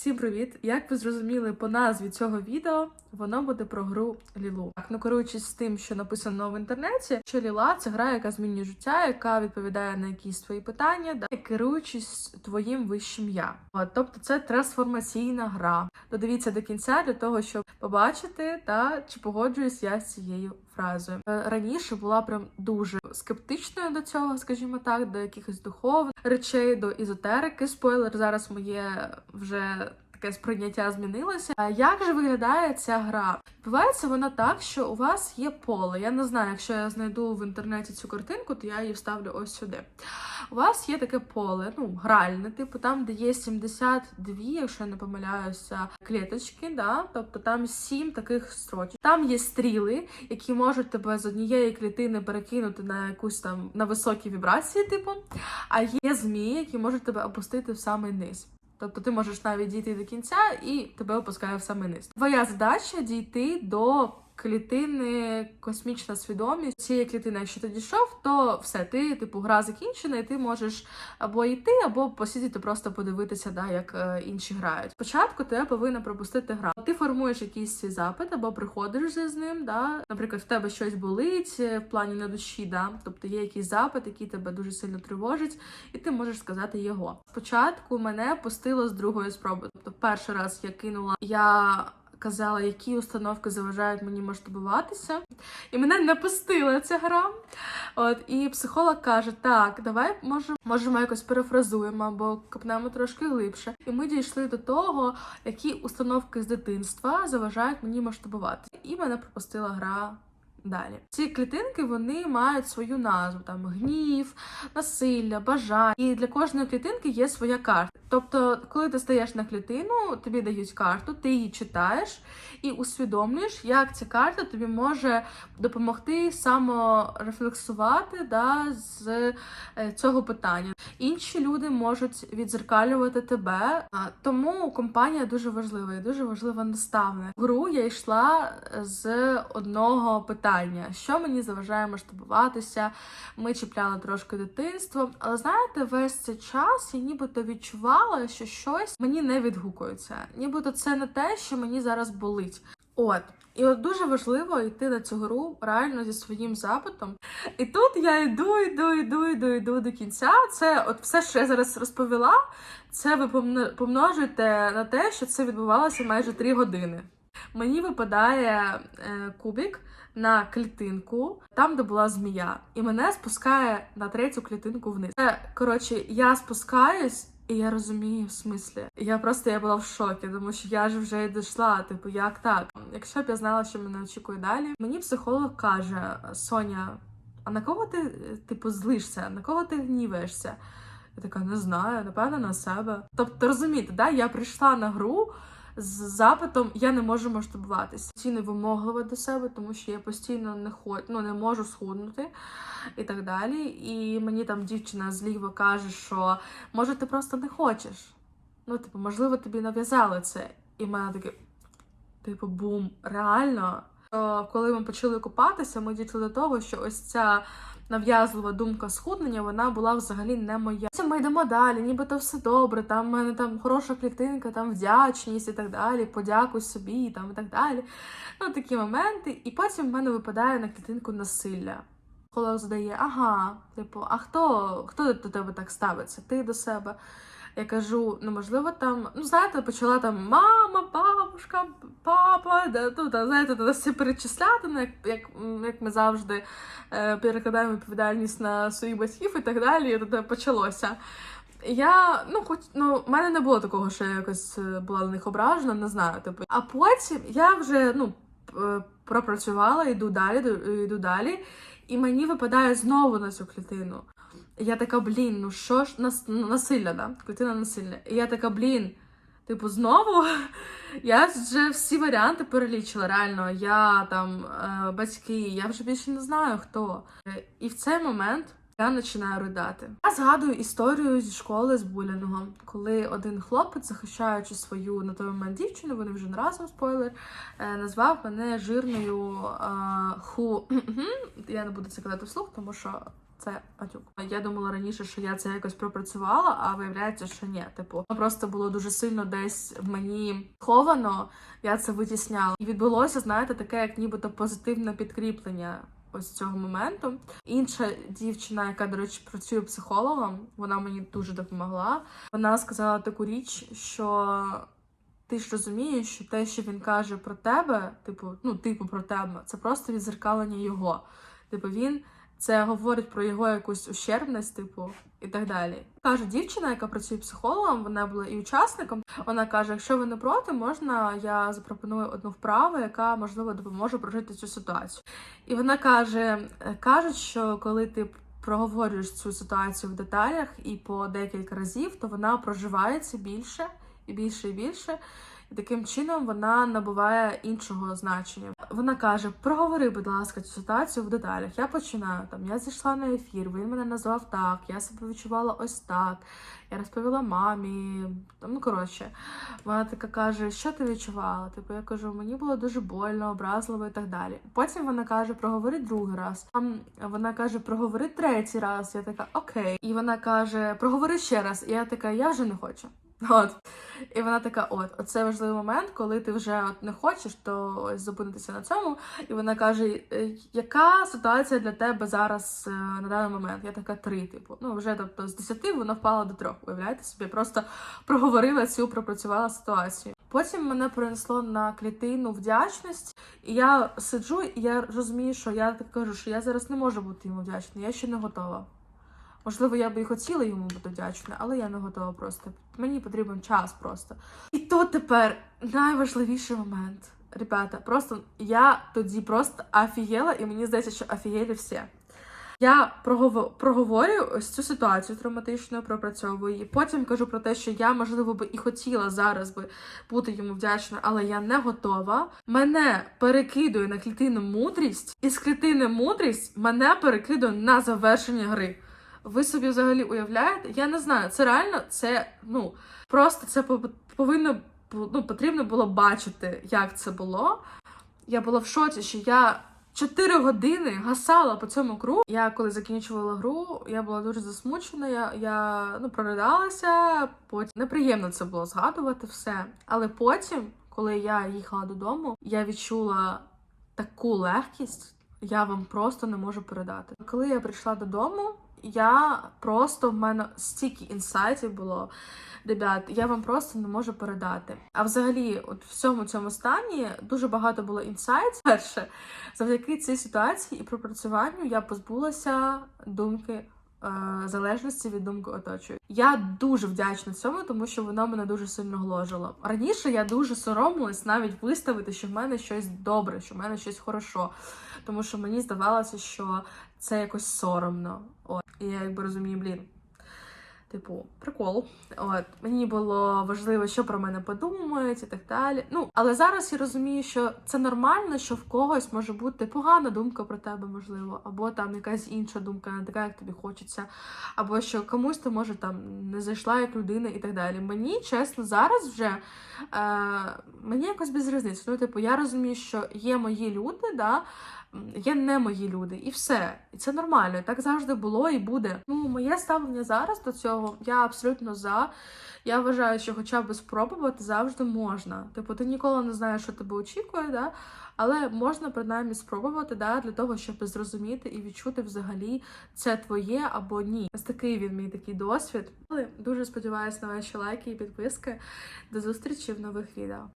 Всім привіт! Як ви зрозуміли по назві цього відео, воно буде про гру Лілу. Так, ну керуючись тим, що написано в інтернеті, що Ліла це гра, яка змінює життя, яка відповідає на якісь твої питання, да, керуючись твоїм вищим я. Тобто це трансформаційна гра. Додивіться до кінця для того, щоб побачити та чи погоджуюсь я з цією фразою. Е, Раніше була прям дуже скептичною до цього, скажімо так, до якихось духовних речей, до ізотерики. Спойлер, зараз моє вже. Таке сприйняття змінилося. А як же виглядає ця гра? Відбувається вона так, що у вас є поле. Я не знаю, якщо я знайду в інтернеті цю картинку, то я її вставлю ось сюди. У вас є таке поле, ну, гральне, типу, там, де є 72, якщо я не помиляюся, клеточки, да? тобто там 7 таких строчок. Там є стріли, які можуть тебе з однієї клітини перекинути на якусь там на високі вібрації, типу, а є змії, які можуть тебе опустити в самий низ. Тобто ти можеш навіть дійти до кінця і тебе опускає в самий низ. Твоя задача дійти до клітини космічна свідомість. Цієї клітини, якщо ти дійшов, то все, ти, типу, гра закінчена, і ти можеш або йти, або посидіти, просто подивитися, да, як е, інші грають. Спочатку тебе повинна пропустити гра. Ти формуєш якийсь свій запит, або приходиш з ним. Да? Наприклад, в тебе щось болить е, в плані на душі, да? тобто є якийсь запит, який тебе дуже сильно тривожить, і ти можеш сказати його. Спочатку мене пустило з другої спроби. Тобто, перший раз я кинула, я казала, які установки заважають мені масштабуватися, і мене не пустила ця гра. От і психолог каже: так, давай може, можемо якось перефразуємо або копнемо трошки глибше. І ми дійшли до того, які установки з дитинства заважають мені масштабувати. І мене пропустила гра. Далі ці клітинки вони мають свою назву: там гнів, насилля, бажання. І для кожної клітинки є своя карта. Тобто, коли ти стаєш на клітину, тобі дають карту, ти її читаєш і усвідомлюєш, як ця карта тобі може допомогти саморефлексувати да, з е, цього питання. Інші люди можуть відзеркалювати тебе, тому компанія дуже важлива і дуже важлива наставник. В гру я йшла з одного питання: що мені заважає масштабуватися. Ми чіпляли трошки дитинство, але знаєте, весь цей час я нібито відчувала, що щось мені не відгукується. Нібито це не те, що мені зараз болить. От. І от дуже важливо йти на цю гру реально зі своїм запитом. І тут я йду, йду, йду, йду, йду до кінця. Це от все, що я зараз розповіла, це ви помножуєте на те, що це відбувалося майже 3 години. Мені випадає е, кубик на клітинку, там, де була змія, і мене спускає на третю клітинку вниз. Це, коротше, я спускаюсь. І я розумію в смислі. Я просто я була в шокі, тому що я ж вже й дійшла. Типу, як так? Якщо б я знала, що мене очікує далі, мені психолог каже: Соня, а на кого ти е, типу злишся? На кого ти гніваєшся? Я така не знаю, напевно, на себе. Тобто, розумієте, да, я прийшла на гру з запитом я не можу масштабуватися. Постійно вимоглива до себе, тому що я постійно не ход... ну, не можу схуднути і так далі. І мені там дівчина зліва каже, що може ти просто не хочеш. Ну, типу, можливо, тобі нав'язали це. І в мене таке, типу, бум, реально. То, коли ми почали купатися, ми дійшли до того, що ось ця нав'язлива думка схуднення, вона була взагалі не моя. Це ми йдемо далі, нібито все добре. Там в мене там хороша клітинка, там вдячність і так далі. Подякуй собі, там і так далі. Ну такі моменти. І потім в мене випадає на клітинку насилля. Психолог задає, ага, типу, а хто, хто до тебе так ставиться? Ти до себе. Я кажу, ну можливо, там, ну знаєте, почала там мама, бабушка, папа, да, ну, знаєте, то все перечисляти, ну, як, як, як ми завжди е, перекладаємо відповідальність на своїх батьків і так далі, і тоді почалося. Я, ну, хоч ну, в мене не було такого, що я якось е, була на них ображена, не знаю. Типу. А потім я вже ну, пропрацювала, йду далі, йду далі, і мені випадає знову на цю клітину. Я така, блін, ну що ж нас, насилля, да? Клітина насилля. І я така, блін, типу, знову я вже всі варіанти перелічила. Реально, я там е, батьки, я вже більше не знаю хто. І в цей момент я починаю ридати. Я згадую історію зі школи з Буляного, коли один хлопець, захищаючи свою на той момент дівчину, вони вже не разом спойлер, е, назвав мене жирною е, ху. Я не буду це казати вслух, тому що це матюк. Я думала раніше, що я це якось пропрацювала, а виявляється, що ні. Типу, просто було дуже сильно десь в мені ховано. Я це витісняла. І відбулося, знаєте, таке, як нібито позитивне підкріплення. Ось цього моменту. Інша дівчина, яка, до речі, працює психологом, вона мені дуже допомогла. Вона сказала таку річ, що ти ж розумієш, що те, що він каже про тебе, типу, ну, типу про тебе, це просто відзеркалення його. Типу, він це говорить про його якусь ущербність, типу, і так далі. Каже дівчина, яка працює психологом, вона була і учасником. Вона каже: якщо ви не проти, можна я запропоную одну вправу, яка можливо допоможе прожити цю ситуацію. І вона каже: кажуть, що коли ти проговорюєш цю ситуацію в деталях і по декілька разів, то вона проживається більше і більше і більше. Таким чином вона набуває іншого значення. Вона каже: проговори, будь ласка, цю ситуацію в деталях. Я починаю там. Я зайшла на ефір, він мене назвав так, я себе відчувала ось так. Я розповіла мамі. Там, ну коротше, вона така каже: що ти відчувала? Типу, я кажу, мені було дуже больно, образливо і так далі. Потім вона каже, проговори другий раз. Там вона каже, проговори третій раз. Я така, окей. І вона каже, проговори ще раз. І я така, я вже не хочу. От. І вона така: от, оце важливий момент, коли ти вже не хочеш, то ось зупинитися на цьому. І вона каже: «Е, яка ситуація для тебе зараз е, на даний момент? Я така три, типу. Ну, вже тобто з десяти вона впала до трьох. Уявляєте собі, просто проговорила цю, пропрацювала ситуацію. Потім мене перенесло на клітину вдячність, і я сиджу, і я розумію, що я так кажу, що я зараз не можу бути йому вдячна, я ще не готова. Можливо, я би і хотіла йому бути вдячна, але я не готова просто. Мені потрібен час просто. І тут тепер найважливіший момент. Ребята, просто я тоді просто офігела, і мені здається, що офігели всі. Я прогово- проговорюю ось цю ситуацію травматичну, пропрацьовую її. Потім кажу про те, що я, можливо, би і хотіла зараз би бути йому вдячна, але я не готова. Мене перекидує на клітину мудрість, і з клітини мудрість мене перекидує на завершення гри. Ви собі взагалі уявляєте? Я не знаю, це реально, це ну просто це пов- повинно ну, потрібно було бачити, як це було. Я була в шоці, що я 4 години гасала по цьому кругу. Я коли закінчувала гру, я була дуже засмучена. Я, я ну, проридалася, потім неприємно це було згадувати все. Але потім, коли я їхала додому, я відчула таку легкість, я вам просто не можу передати. Коли я прийшла додому, я просто в мене стільки інсайтів було. Ребят, я вам просто не можу передати. А взагалі, от в всьому цьому стані дуже багато було інсайтів. Перше, завдяки цій ситуації і пропрацюванню я позбулася думки. Е, Залежності від думки оточую. Я дуже вдячна цьому, тому що воно мене дуже сильно гложило. Раніше я дуже соромилась навіть виставити, що в мене щось добре, що в мене щось хорошо. Тому що мені здавалося, що це якось соромно. От. І я якби розумію, блін. Типу, прикол. От мені було важливо, що про мене подумають і так далі. Ну, але зараз я розумію, що це нормально, що в когось може бути погана думка про тебе, можливо, або там якась інша думка, не така, як тобі хочеться, або що комусь ти може там не зайшла як людина і так далі. Мені чесно, зараз вже е, мені якось без різниці. Ну, типу, я розумію, що є мої люди, да. Є не мої люди, і все. І це нормально. І так завжди було і буде. Ну, моє ставлення зараз до цього я абсолютно за. Я вважаю, що хоча б спробувати завжди можна. Типу, ти ніколи не знаєш, що тебе очікує, да? але можна принаймні спробувати да, для того, щоб зрозуміти і відчути взагалі це твоє або ні. Ось такий він мій такий досвід. Але дуже сподіваюся на ваші лайки і підписки. До зустрічі в нових відео.